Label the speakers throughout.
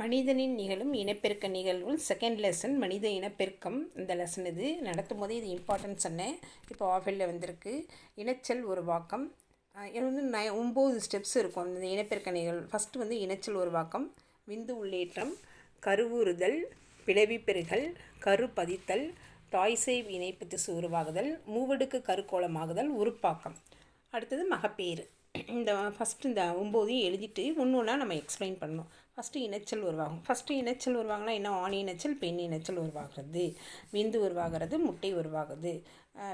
Speaker 1: மனிதனின் நிகழும் இனப்பெருக்க நிகழ்வுகள். செகண்ட் லெசன் மனித இனப்பெருக்கம். இந்த லெசன் இது நடத்தும் போதே இது இம்பார்ட்டன்ஸ் சொன்னேன். இப்போ ஆஃபில் வந்திருக்கு. இனச்சல் உருவாக்கம் வாக்கம். இது வந்து நை ஒம்பது ஸ்டெப்ஸ் இருக்கும். இந்த இனப்பெருக்க நிகழ்வு ஃபஸ்ட்டு வந்து இனச்சல் உருவாக்கம் விந்து உள்ளேற்றம் கருவுறுதல் பிளவி பெறுகல் கரு பதித்தல் தாய்சை இணைப்பு திசு உருவாகுதல் மூவடுக்கு கருக்கோளமாகுதல் உருப்பாக்கம் அடுத்தது மகப்பேறு. இந்த ஃபஸ்ட்டு இந்த ஒம்போதையும் எழுதிட்டு ஒன்று ஒன்றா நம்ம எக்ஸ்பிளைன் பண்ணணும். ஃபஸ்ட்டு இணைச்சல் உருவாகும். ஃபஸ்ட்டு இணைச்சல் உருவாகுனா என்ன? ஆண் இணைச்சல் பெண் இணைச்சல் உருவாகிறது. விந்து உருவாகிறது முட்டை உருவாகுது.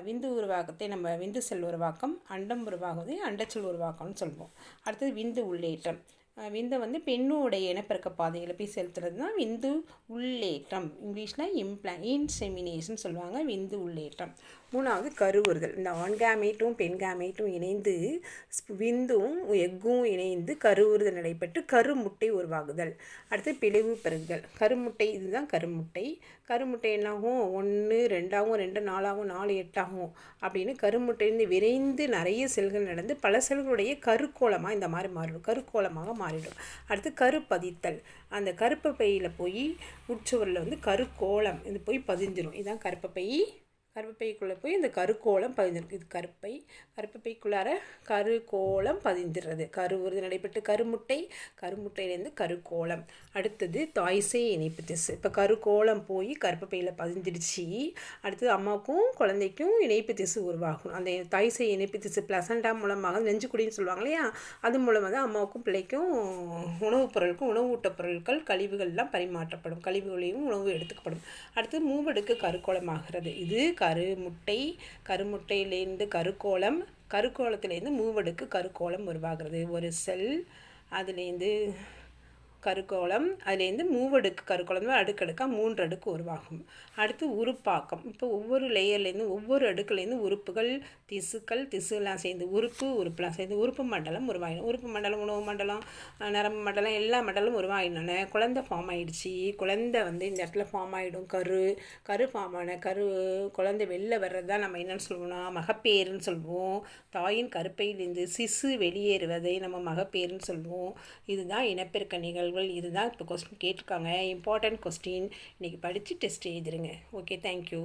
Speaker 1: விந்து உருவாக்கத்தை நம்ம விந்து செல் உருவாக்கம் அண்டம் உருவாகுது அண்டச்சல் உருவாக்கம்னு சொல்லுவோம் அடுத்தது விந்து உள்ளேற்றம். விந்தை வந்து பெண்ணுடைய இனப்பெருக்க பாதையில் போய் செலுத்துறது தான் விந்து உள்ளேற்றம். இங்கிலீஷில் இம்ப்ளா இன்செமினேஷன் சொல்லுவாங்க விந்து உள்ளேற்றம். மூணாவது கருவுறுதல் இந்த ஆண்காமேட்டும் பெண்காமேட்டும் இணைந்து விந்தும் எக்கும் இணைந்து கருவுறுதல் நடைபெற்று கருமுட்டை உருவாகுதல். அடுத்து பிளவு பெறுதல் கருமுட்டை இதுதான் கருமுட்டை. கருமுட்டை என்னாகும்? ஒன்று ரெண்டாகும் ரெண்டு நாலாகும் நாலு எட்டாகும். அப்படின்னு கருமுட்டையிலிருந்து விரைந்து நிறைய செல்கள் நடந்து பல செல்களுடைய கருக்கோளமாக இந்த மாதிரி மாறிடும் கருக்கோளமாக மாறிடும். அடுத்து கருப்பதித்தல். அந்த கருப்பு பையில் போய் உட்சுவரில் வந்து கருக்கோளம். இது போய் பதிஞ்சிடும் இதுதான் கருப்பு பை கருப்பைக்குள்ளே போய் இந்த கருக்கோளம் பதிஞ்சிருக்கு இது கருப்பை கருப்பைக்குள்ளார கருக்கோளம் பதிந்துடுறது. கருவுறுது நடைபெற்று கருமுட்டை கருமுட்டையிலேருந்து கருக்கோளம் அடுத்தது தாய்சே இணைப்பு திசு இப்போ கருக்கோளம் போய் கருப்பையில் பதிஞ்சிடுச்சு அடுத்தது அம்மாவுக்கும் குழந்தைக்கும் இணைப்பு திசு உருவாகும் அந்த தாய்சே இணைப்பு திசு பிளசண்டா மூலமாக நெஞ்சுக்குடின்னு சொல்லுவாங்க இல்லையா? அது மூலமாக தான் அம்மாவுக்கும் பிள்ளைக்கும் உணவுப் பொருளுக்கும் உணவூட்ட பொருட்கள் கழிவுகள்லாம் பரிமாற்றப்படும். கழிவுகளையும் உணவு எடுத்துக்கப்படும். அடுத்து மூவடுக்கு கருக்கோளமாகிறது இது கரு முட்டை கருமுட்டையிலேருந்து கருக்கோளம் கருக்கோளத்திலேருந்து மூவடுக்கு கருக்கோளம் உருவாகிறது. ஒரு செல் அதுலேருந்து கருக்கோளம் அதுலேருந்து மூவடுக்கு கருக்கோளம் அடுக்கடுக்காக மூன்று அடுக்கு உருவாகும். அடுத்து உருப்பாக்கம் இப்போ ஒவ்வொரு லேயர்லேருந்து ஒவ்வொரு அடுக்குலேருந்து உறுப்புகள் திசுக்கள் திசுலாம் சேர்ந்து உறுப்பு உறுப்புலாம் சேர்ந்து உறுப்பு மண்டலம் உருவாகிடும் உறுப்பு மண்டலம் உணவு மண்டலம் நரம்பு மண்டலம் எல்லா மண்டலமும் உருவாகினோடனே குழந்தை ஃபார்ம் ஆகிடுச்சு குழந்தை வந்து இந்த இடத்துல ஃபார்ம் ஆகிடும் கரு. கரு ஃபார்ம் ஆன கரு குழந்தை வெளில வர்றது தான் நம்ம என்னென்னு சொல்லுவோம்னா மகப்பேறுன்னு சொல்லுவோம். தாயின் கருப்பையிலிருந்து சிசு வெளியேறுவதை நம்ம மகப்பேறுன்னு சொல்லுவோம். இதுதான் இனப்பெருக்க நிகழ்வுகள் இதுதான் இப்போ கொஸ்டின் கேட்டிருக்காங்க. இம்பார்ட்டன்ட் கொஸ்டின் இன்றைக்கி படித்து டெஸ்ட் எழுதிருங்க. Okay thank you